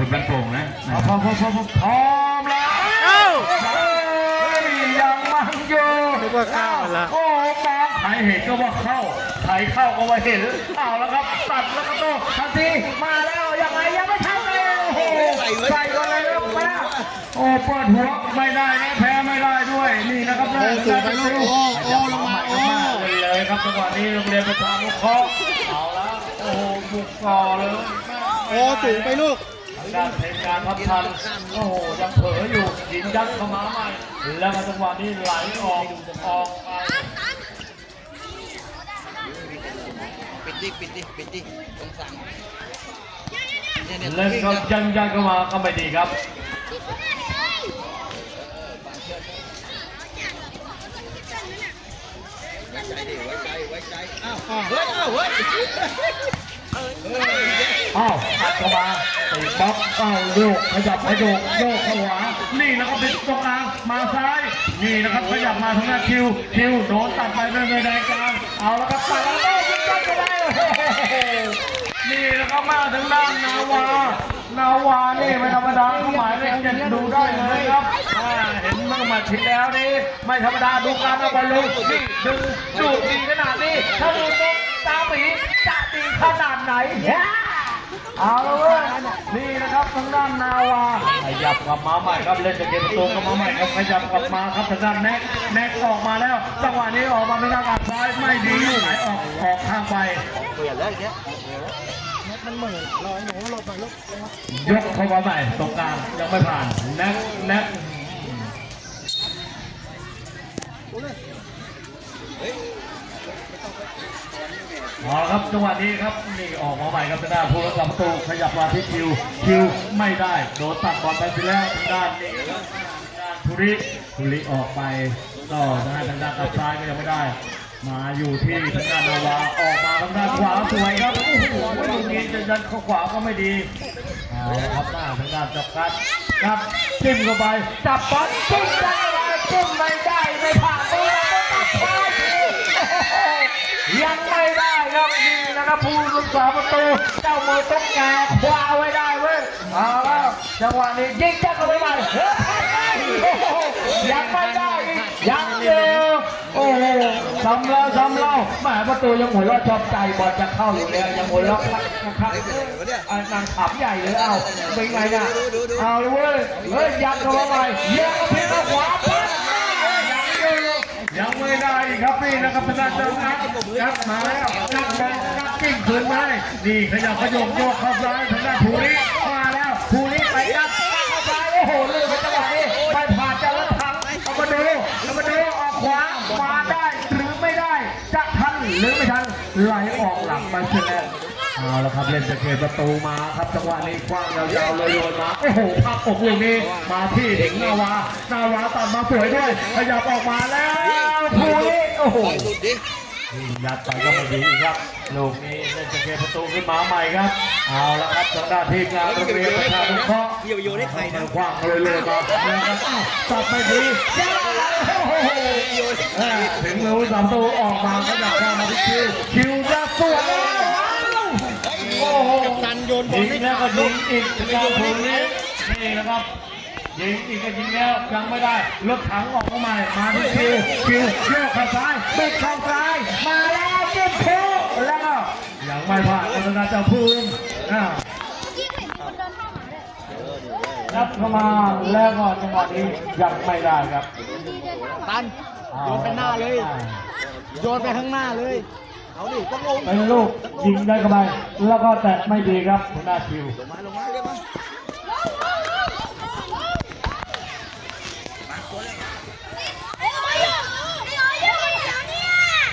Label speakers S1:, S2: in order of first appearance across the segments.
S1: ฝึกกันโป่งนะ
S2: พร้อมพร้อมพร้อมพร้อมพร้อมแล้ว
S3: เอ้า
S2: เฮ้ยยังมันอยู่
S3: นึกว่าเข้าแล้ว
S2: โอ้มองใครเห็นก็ว่าเข้าใครเข้าก็ว่าเห็นเอาแล้วครับตัดแล้วก็โต้ทันทีมาแล้วยังไงยังไม่ทันเลยโอ้โหใส่ก็เลยครับแม่โอ้เปิดหัวไม่ได้นะแพ้ไม่ได้ด้วยนี่นะครับ
S3: โอ้สูงไปลูกโอ้โอ้ลงมาโอ้
S2: เลยครับจังหวะนี้โรงเรียนประชานุเคราะห์เอาแล้วโอ้โหบุกต่อเลย
S3: โอ้สูงไปลูก
S2: ทาง ด้านเพชรการทับทันโอ้โหยังเผลออยู่ยิงยัดเข้ามาใหม่ แล้วก็จังหวะนี้ไหลออกออกไป
S4: ปิดดิปิดดิปิดดิตรงสั่งเล่
S2: นก็ยังยัดเข้ามาก็ไม่ดีครับ
S4: ไว้ใจดิไว้ใจไว้ใจอ้าว
S3: อ้าว
S4: เฮ้ยอ้าวเฮ้ย
S2: อ้าวอัดเข้ามาตีบล็อกอ้าโยกขยับขยโยกโยกขวา นี่นะครับติดตรงกลางมาซ้าย นี่นะครับขยับมาทางหน้าคิว คิวโดนตัดไปไม่ไม่แดงกลางเอาแล้วครับตัดแล้วก็ยิงยัดเข้าไปโอ้นี่นะครับมาทางด้านนาวานาวานี่ไม่ธรรมดาเขาหมายเลขเจ็ดดูได้เลยครับเห็นเมื่อมาทีแล้วนี่ไม่ธรรมดาดูการเอาบอลลงนี่ดึงดูดดีขนาดนี้ถ้าดูตรงตาหมีจะดีขนาดไหน เนี่ยเอาละเว้ยนี่นะครับทางด้านนาวาขยับกลับมาใหม่ครับเล่นจะเกมประตูกลับมาใหม่ครับขยับกลับมาครับทางด้านแน็กแน็กออกมาแล้วจังหวะนี้ออกมาเป็นทางการซ้ายไม่ดีไหลออกออกข้างไป
S4: เปลี่ยนแล้วอย่างเงี้ย
S3: มันเหมือนลอยหนูหลบไปลูก
S2: ยกเข้ามาใหม่ตรงกลางยังไม่ผ่านแน็กแน็ก เอาละครับจังหวะนี้ครับนี่ออกมาใหม่ครับทางด้านผู้รักษาประตูขยับมาที่คิวคิวไม่ได้โดนตัดบอลไปไปแล้วทางด้านนี้ครับทางด้านทุริทุริออกไปก็ทางด้านทางด้านตัดซ้ายก็ยังไม่ได้ มาอยู่ที่ทางด้านนาวาออกมาทางด้านขวาสวยครับโอ้โหลูกนี้จะยันเข้าขวาก็ไม่ดีเอาละครับหน้าทางด้านจับกัดครับจิ้มเข้าไปจับบอลจิ้มได้จิ้มไม่ได้ไม่ผ่านตัวตัดไป ยังไม่ได้ครับนี่นะครับผู้รักษาประตูเจ้ามือต้องแกคว้าไว้ได้เว้ยเอาแล้วจังหวะนี้ยิงจักเข้าไปใหม่ยังไม่ได้ยังอยู่โอ้โหซ้ำแล้วซ้ำเล่าแหมประตูยังหัวเราะชอบใจบอลจะเข้าอยู่แล้วยังหัวเราะคักคักอ่านางขำใหญ่เลยเอาเป็นไงน่ะเอาเลยเว้ยเฮ้ยยัดเข้ามาใหม่เยี่ยมเพียงขวาปั๊บยังอ ยังไม่ได้ครับนี่นะครับเป็นกานนัดนัดมาแล้วนัดบอลนัดกิ้งคืนมาให้นี่ขยับขยงโยกเข้าซ้ายทางด้านภูริมาแล้วภูริไปนัดเข้าซ้ายโอ้โหเลือกไปจังหวะนี้ไปผ่านจะรถถังเอามาดูเอามาดูออกขวามาได้หรือไม่ได้จะทันหรือไม่ทันไหลออกหลังไปเสียแล้วเอาละครับเล่นจะเกตประตูมาครับจังหวะนี้กว้างยาวๆเลยโยนมาโอ้โหพักอกลูกนี้มาที่ถึงนาวานาวาตัดมาสวยด้วยขยับออกมาแล้ว ภูริโอ้โห
S4: ปล่อยหลุดดิ
S2: ยัดไปก็ไม่ดีอีกครับ ลูกนี้เล่นจะเกตประตูขึ้นมาใหม่ครับ เอาละครับทางด้านทีมงานโรงเรียนประชานุเคราะห์
S4: อย่าไปโยนให้ใครนะ
S2: กว้างเลยเลยมาแล้วก็อ้าวตัดไปดีโอ้โห
S4: โยนให้ใคร
S2: ถึงมือสามตัวออกมาก็อยากเข้ามาที่คิวคิวจะสวยโอ้โห
S3: กับตันโยนบอ
S2: ยิ
S3: ล
S2: ง
S3: ไม่
S2: แล้ว
S3: ขา
S2: ก็
S3: ด
S2: ยิ
S3: ลู
S2: ง
S3: ก
S2: อีกยาวถึงนี้นี่นะครับ ยิงอีกก็ยิงแล้วยังไม่ได้รถถังออกมาใหม่มาที่คิวคิวเชี่ยวเข้าซ้ายบิดเข้าซ้าย มาแล้วจิ้มคิวแล้วก็ยังไม่ผ่านอัศนาเจ้าภูมิอ่ารับเข้ามาแล้วก็จังหวะนี้ยังไม่ได้ครับ
S3: ตันโยนไปหน้าเลย โยนไปข้างหน้าเลย
S4: เอาดิต้องลง
S2: เป็นลูกยิงได้เข้าไปแล้วก็แตะไม่ดีครับทางด้านคิว
S4: ลงมาลงมาเรียกมา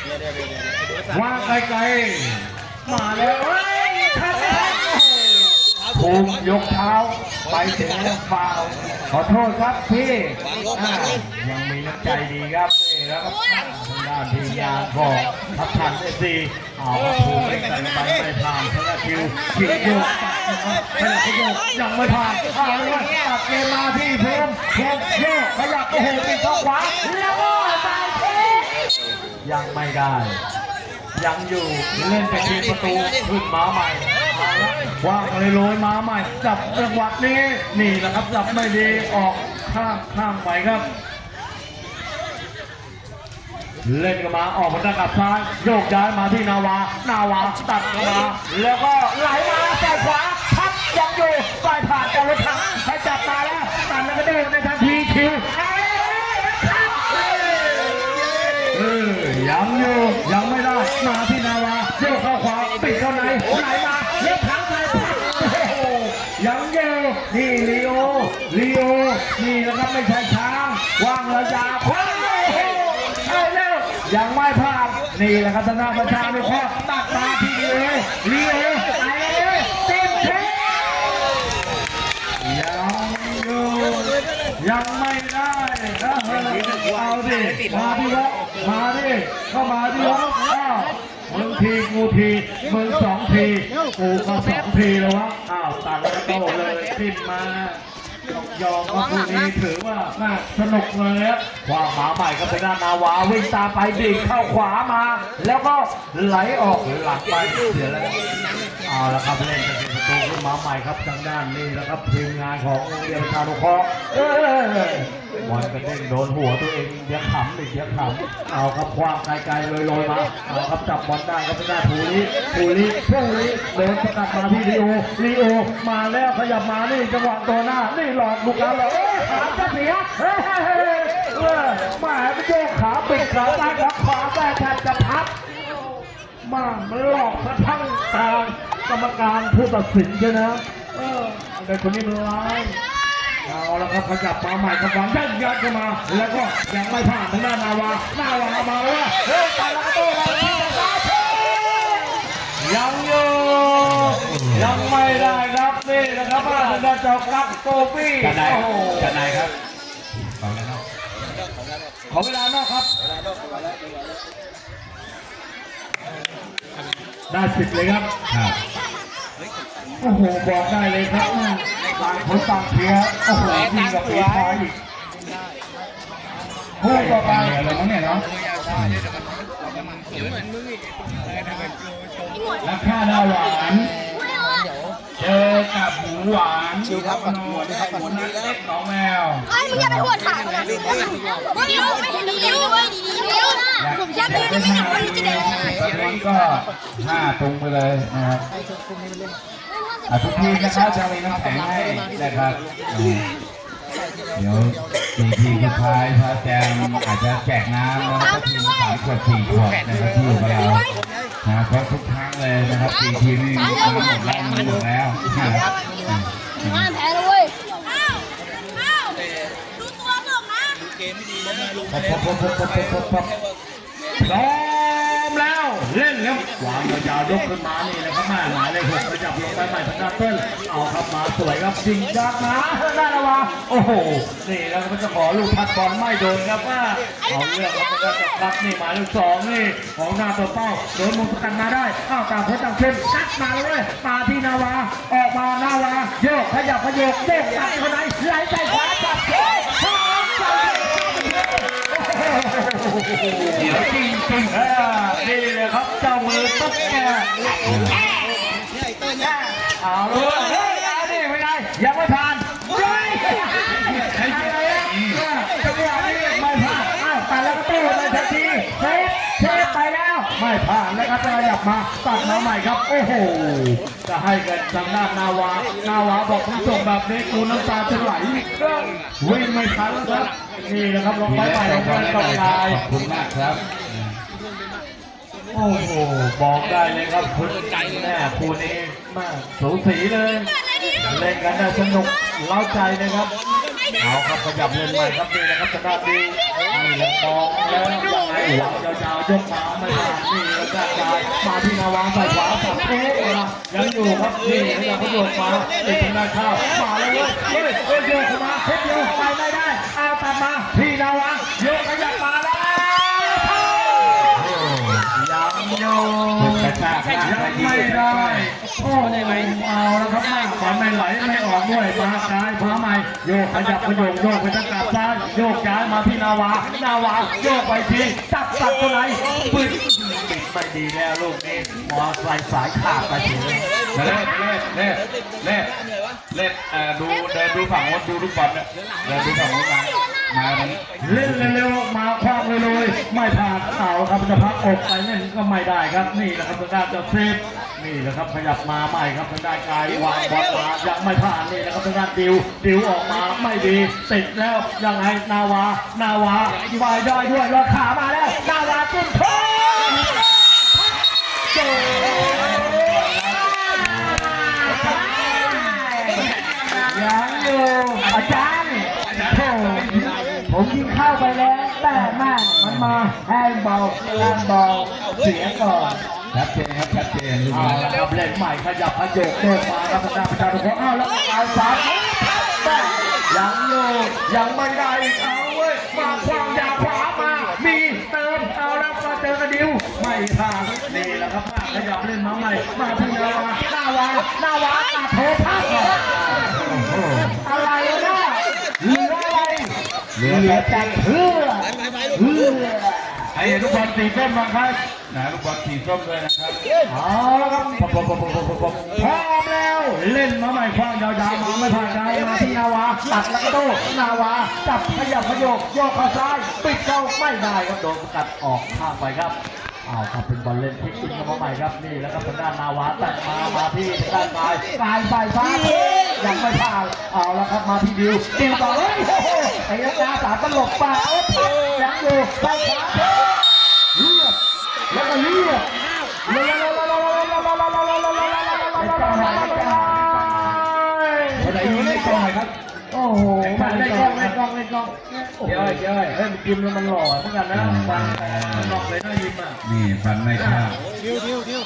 S4: เนี่ยเนี่ยเนี่ยเนี่ยเดี๋ย ว่า
S2: ไกลๆ มาแล้วเฮ้ยทันทันภูมิยกเท้าไปถึงฟาวขอโทษครับพี่ยังมีน้ำใจดีครับแล้วก็ด้านทีมงานของทัพทันเอซีเอาครับภูมิใส่ไปไม่ผ่านทางด้านคิวคิวโยกขยับขยกยังไม่ผ่านเอาเลยตัดเกมมาที่ภูมิภูมิโยกขยับโอ้โหปิดเข้าขวาแล้วก็ตายเทยังไม่ได้ ยังอยู่เล่นแต่ทีมประตูขึ้นม้าใหม่ว่างเลยโรยม้าใหม่จับจังหวะนี้นี่แหละครับจับไม่ดีออกข้างข้างไปครับ เล่นกันมาออกมาทางกับซ้ายโยกย้ายมาที่นาวานาวาตัดกันมา แล้วก็ไหลมาใส่ขวาทับยังอยู่ปลายผ่านจากรถถังให้จับมาแล้วตัดแล้วก็เดินในทันทีคิวเออ ยังอยู่ยังไม่ได้มาที่นาวาโยกเข้าขวาปิดเข้าในไหลมาเลี้ยงถังไหลพักโอ้โหยังอยู่นี่ลีโอลีโอนี่นะครับไม่ใช่ช้างวางระยะคว้าโอ้โหเอ้วยังไม่พลาดนี่แหละครับธนาประชานุเคราะห์ตัดมาทีเดียวเลี้ยวไปเลยเต็มเทยังอยู่ยังไม่ได้นะเอาดิมาดิวะ มาดิเข้ามาดิวะอ้าวมึงทีกูทีมึงสองทีกูก็สองทีแล้ววะอ้าวตัดแล้วโตเลยทิมมายอมก็คู่นี้ถือว่าน่าสนุกเลยครับว่าหมาใหม่ก็เป็นด้านนาวาวิ่งตามไปดิ่งเข้าขวามา แล้วก็ไหลออกหลังไปเสียแล้วเอาละครับเล่นจะเป็นประตูขึ้น มาใหม่ครับทางด้านนี้แล้วครับทีมงานของโรงเรียนประชานุเคราะห์เอ้ยบอลกระเด้งโดนหัวตัวเองเดี๋ยขำอีกเดี๋ยขำเอาครับคว้างไกลๆลอยมาเอาครับจับบอลได้ครับเป็นด้านภูริภูริภูริเดินสกัดมาที่ลีโอลีโอมาแล้วขยับมานี่จังหวะตัวหน้านี่หลอกลูกค้าหลอกเอ้ยขาจะเสียเฮ้ยเฮ้ยเฮ้ยเออแหมาไปโยกขาปิดขาซ้ายขาขวาแต่แทบจะพับมามันหลอกกระทั่งตาง กรรมการผู้ตัดสินใช่นะเออเด็กคนนี้มันร้ายเอาแล้วครับขยับมาใหม่ครับวางยัดยัดเข้ามา แล้วก็ยังไม่ผ่านทางด้านนาวา นาวามาแล้วว่าเฮ้ยตายแล้วก็โต้แล้วที่จะตาเทยังอยู่ยังไม่ได้ครับนี่นะครับว่าทางด้านเจ้ากักโกบี้
S1: จะนาย
S2: โอ้โห
S1: จะนายครับของแล้วเนาะ
S2: ขอเวลานอกครับได้สิบเลยครับ
S1: ครับ
S2: โอ้โหบอกได้เลยครับต่างคนต่างเชียโอ้โหยิงกับฝีพายคู่ต่อไป
S1: เหลือเลยมั้งเนี่ยเนาะ
S2: นักฆ่าหน้าหวาน
S1: เจอกับหมูหวาน
S4: ชิวครับหมวนครับหมวนดีแล้ว
S1: เล็กของแมว
S5: ไอ้มึงอย่าไปหัวถามนะมึงรู้ไม่เห็นดีๆเว้ยดีๆนะผมอยากดูจะไม่อยากว่าจะเดิน
S1: ตอนนี้ก็ห้าตรงไปเลยนะครับ ทุกทีมนะครับจะมีน้ำแข็งให้นะครับอืมเดี๋ยวทีทีสุดท้ายพระแจมอาจจะแจกน้ำแล้วก็ทีมสามขวดสี่ขวดนะครับที่อยู่กับเรานะเพราะทุกครั้งเลยนะครับทีทีมนี่น้ำหมดแล้วน้ำหมดแล้วนะครับอืม
S5: งานแพ้แล้วเว้ยอ้าวอ้าวดูตัวผมนะ
S4: เกมไม่ดีนะลุง
S2: พบพบพ เล่นครับวางยาวยกขึ้นมานี่นะครับแม่หมายเลขหกขยับลงไปใหม่ทางด้านเติ้ลเอาครับมาสวยครับจริงจังนะได้แล้ววะโอ้โหนี่แล้วก็จะขอลูกพัดบอลไม่โดนครับว่าเอาเรื่องครับก็จะรับนี่หมายเลขสองนี่ของหน้าตัวเป้าโดนมุมสกัดมาได้เอ้าวต่างคนต่างเข้มกัดมาเลยมาที่นาวาออกมานาวาโยกขยับขยกเด้งตัดเข้าในไหลใจขวาจับ เดี๋ยวจริงจริงๆเออนี่เลยครับเจ้ามือตุ๊กแกเอาเลยเฮ้ยเอาดิไม่ได้ยังไม่ผ่านเฮ้ยใครอะไรอะจังหวะนี้ไม่ผ่านอ้าวแต่แล้วก็ตู้เลยทันทีเซฟเซฟไปแล้วไม่ผ่านแล้วครับจะขยับมาตัดมาใหม่ครับโอ้โหจะให้กันทางด้านนาวานาวาบอกคุณส่งแบบนี้กูน้ำตาจะไหลวิ่งไม่ทันครับ นี่นะครับลง
S1: ที
S2: ไป
S1: แร
S2: ไป
S1: ก
S2: ล
S1: เรา
S2: ง
S1: ก็
S2: ไป
S1: ไม่
S2: ต
S1: ได้
S2: ก
S1: ครับ
S2: ลาย
S1: ขอบคุณมากครับ
S2: โอ้โหบอกได้เลยครับคุณแม่คู่นี้แม่สูสีเลย เล่นกันได้สนุกเล้าใจนะครับ เอาครับขยับเล่นใหม่ครับนี่นะครับจะได้ดีนี่ละมองแล้วยังไงหวังยาวๆยกมาไม่ได้นี่แล้วก็กายมาที่นาวางใส่ขวาสับเอ๊ะยังอยู่ครับนี่ขยับขยบมาติดทางด้านข้าวมาเลยเว้ยเฮ้ยเฮ้ยโยกเข้ามาเพชรโยกไปไม่ได้เอาตัดมาที่นาวางโยกขยับมาแล้วยังอยู่ยัง
S1: ไม่
S2: ได้ โอ้ได้ไหมเอาแล้วครับหน้าขวาไม่ไหลไม่ออกด้วยมาซ้ายขวาใหม่โยกขยับขยงโยกไปทางกลับซ้ายโยกย้ายมาที่นาวานาวาโยกไปทีจับตัดตัวไหนปืนไม่ดีแล้วลูกนี้มอไซค์สายขาดไปถึง
S1: เล่นเล่นเล่นเล่นเล่นดูเดินดูฝั่งโน้นดูลูกบอลเนี่ยเดินดูฝั่งโน้นมา มา
S2: เล่นเร็วๆมาคว้างเลยเลยไม่ผ่านเอาครับจะพักอกไปเล่นก็ไม่ได้ครับนี่แหละครับทางด้านเจ้าเซฟนี่แหละครับขยับมาใหม่ครับทางด้านกายวางบอลมายังไม่ผ่านนี่แหละครับทางด้านดิวดิวออกมาไม่ดีติดแล้วยังไงนาวานาวาวายย่อยด้วยรอขามาแล้วนาวาจิ้มโทษยังอยู่อาจารย์โถ่ ผมยิงเข้าไปแล้วแต่แม่มันมาแฮนด์บอลแฮนด์บอลเสียก่อน
S1: ชัดเจนครับชัดเจนลูก
S2: เอา
S1: นี้
S2: ละครับเล่นใหม่ขยับขยกโยกมาครับทางด้านประชาชนอ้าวแล้วเอาสามแต่ยังอยู่ยังไม่ได้อีกเอาเว้ยมาขวางยาขวามา มีเติมเอาแล้วมาเจอกระดิวไม่ผ่านนี่แหละครับมาขยับเล่นมาใหม่มาที่นาวาหน้าวาหน้าวาตัดโทพักก่อนโอ้โหอะไรวะเนี่ยเหลืออะไร เหลือแต่เพื่อเพื่อ
S1: ให้เห็นลูกบอลสีส้มบ้างครับนะลูกบอลสีส้มด้วยนะครับ
S2: เอาละครับปบปบปบปบปบพร้อมแล้วเล่นมาใหม่คว้างยาวๆมาไม่ผ่านใจมาที่นาวาตัดแล้วก็โต้นาวาจับขยับขยกโยกเข้าซ้ายปิดเข้าไม่ได้ครับโดนสกัดออกข้างไปครับเอาวครับเป็นบอลเล่นพลิกอินเข้ามาใหม่ครับนี่แล้วก็ทางด้านนาวาตัดมามาที่ทางด้านกายกายใบฟ้ายังไม่ผ่านเอาละครับมาที่ดิวดิวต่อเลย โอ้โหไอ้นักนาสามตลบป่าโอ้โหยังอยู่ใบฟ้าเลือดแล้วก็เลือด
S1: คนไหนยิงไม่ตรงไหนครับ
S2: โอ้โหมันได้กล้องได้กล้องได้กล้องเย้ยเย้ยเฮ้ยมันกินแล้วมันหล่อเหมือนกันนะมันมันหลอกเลยนะยิ้มอะ
S1: นี่ฟันไม่เข้า
S3: ดิวดิวดิว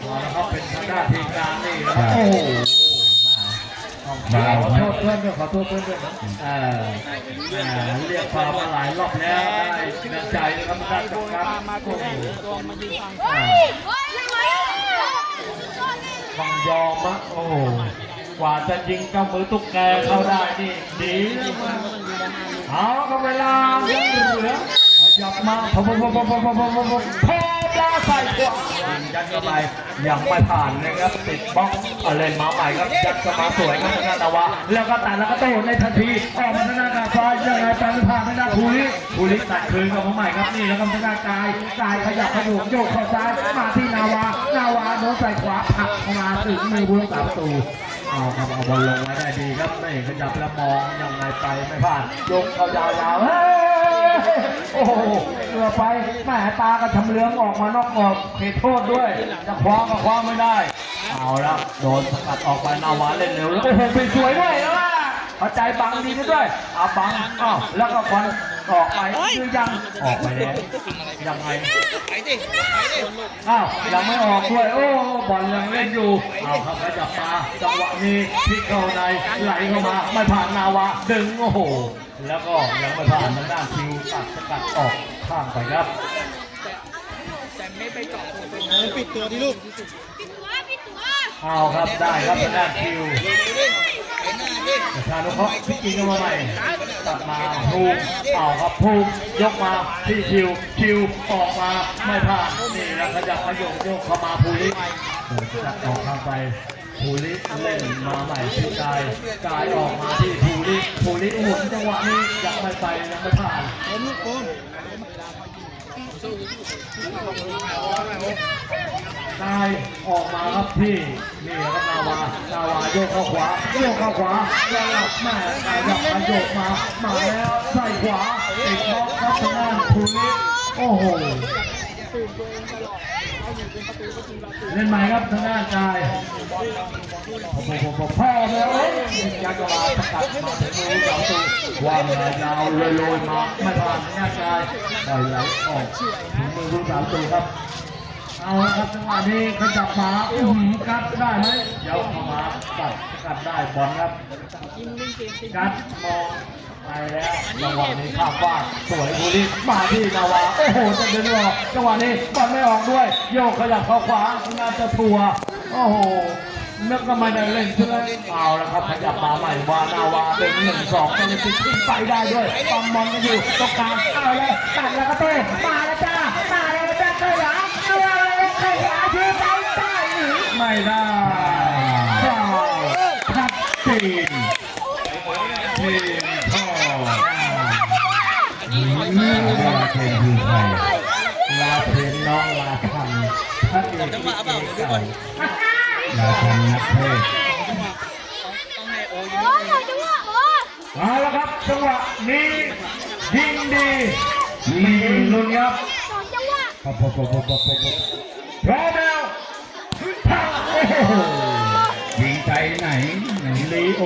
S2: พอแล้วครับเป็นทางด้านทีมงานนี่นะครับโอ้โหมาขอโทษเพื่อนด้วยขอโทษเพื่อนด้วยนะเออเออเรียกฟาวมาหลายรอบแล้วได้เงินใจนะครับด้านกรรมการโอ้โหอ่าฟังยอมะโอ้โหกว่าจะยิงเจ้ามือตุ๊กแกเข้าได้นี่ดีมากเอาก็เวลายังเหลือ ยับมาพอพอพอพอพอพอพอพอพอพอแล้วใส่ขวายิงยัดเข้าไปยังไม่ผ่านนะครับติดบล็อกอาเล่นมาใหม่ครับยัดเข้ามาสวยครับทางด้านตะวันแล้วก็ตัดแล้วก็โต้ในทันทีออกมาทางด้านกาฟ้ายังไงไปไม่ผ่านทางด้านภูริภูริตัดคืนกับมาใหม่ครับนี่แล้วก็ทางด้ากายกายขยับขยุกโยกเข้าซ้ายมาที่นาวานาวาโดนใส่ขวาผักเข้ามาถึงมือบุรุษสามประตูเอาครับเอาบอลลงไว้ได้ดีครับไม่ขยับแล้วมองยังไงไปไม่พลาดยกเขายาวๆเฮ้ โอ้โหเกือบไปแม่ตากระทำเลืองออกมานอกกรอบเขตโทษด้วย จะคว้าก็คว้าไม่ได้ เอาละโดนสกัดออกไปนาวาเล่นเร็วแล้วโอ้โหเป็นสวยด้วยนะว่าเอาใจบังดีด้วยเอาบังอ้าวแล้วก็ควัน ออกไปคือยังออกไปแล้วยังไง
S4: ไปดิไปดิ
S2: อ้าวยังไม่ออกด้วยโอ้บอลยังเล่นอยู่เอาครับขยับมาจังหวะนี้พลิกเข้าในไหลเข้ามาไม่ผ่านนาวาดึงโอ้โห แล้วก็ยังไม่ผ่านทางด้านคิวตัดสกัดออกข้างไปครับ
S3: ปิดตัวที่ลูก
S2: เอาครับได้ครับทางด้านคิว
S4: ดิไปหน้าดิ
S2: ประชานุเคราะห์พิจิงเข้ามาใหม่ตัดมาภูมิเอาครับภูมิยกมาที่คิวคิวออกมาไม่ผ่านนี่แล้วขยับขยกโยกเข้ามาภูริโดนจัดออกข้างไปภูริเล่นมาใหม่ที่กายกายออกมาที่ภูริภูริหมุนจังหวะนี้ยังไม่ไปยังไม่ผ่าน ตายออกมาครับพี่นี่ครับนาวานาวาโยกเข้าขวาโยกเข้าขวาแล้วแม่กายยับมาโยกมามาแล้วใส่ขวาติดบล็อกครับทางด้านภูริโอ้โห เล่นใหม่ครับทางด้านกายผมผมผมผมพ่อแล้เอ้ยยักษ์กมาสกัดมาถึงมือสามตัววางยาวเลยโรยมาไม่ผ่านทางด้านกายปล่อยไหลออกถึงมือสามตัวครับเอาครับจังหวะนี้ขยับมาอื้อหือกัดได้ไหมเดี๋ยวเข้ามากัดกัดได้บอลครับกัดมอง ไปแล้วจังหวะนี้ข้ามฟาดสวยบุรีมาที่นาวาโอ้โหจะเดึงออกจังหวะนี้บอลไม่ออกด้วย โยกขยับเข้าขวาน่าจะทัวโอ้โหนึกก็ไม่ได้เล่นซะแล้วเอาละครับขยับมาใหม่วานาวาเด็กหนึ่งสองตอนนี้ติดขึ้นไปได้ด้วยตอมมองกันอยู่ตรงกลางเอาเลยตัดแล้วก็เต้มาแล้วจ้ามาแล้วจ้าขยะขยะขยะที่ไปได้ไม่ได้เจ้าชัดเจน
S1: ทีมพ่อนี่ลาเทนคือใคร
S2: ลาเพนน้องลาทันพระเอกลิเกเก่า
S1: ลาทันนักเทศ
S5: โอ้ยจังหวะโอ้ย
S2: เอาละครับจังหวะนี้ยิงดีมีลุ้นครับ
S5: สองจังหวะ
S1: ปะปะปะปะปะปะ
S2: พร้อมแล้วพังโอ้โห
S1: ยิงใจไหนไหน
S2: ลีโอ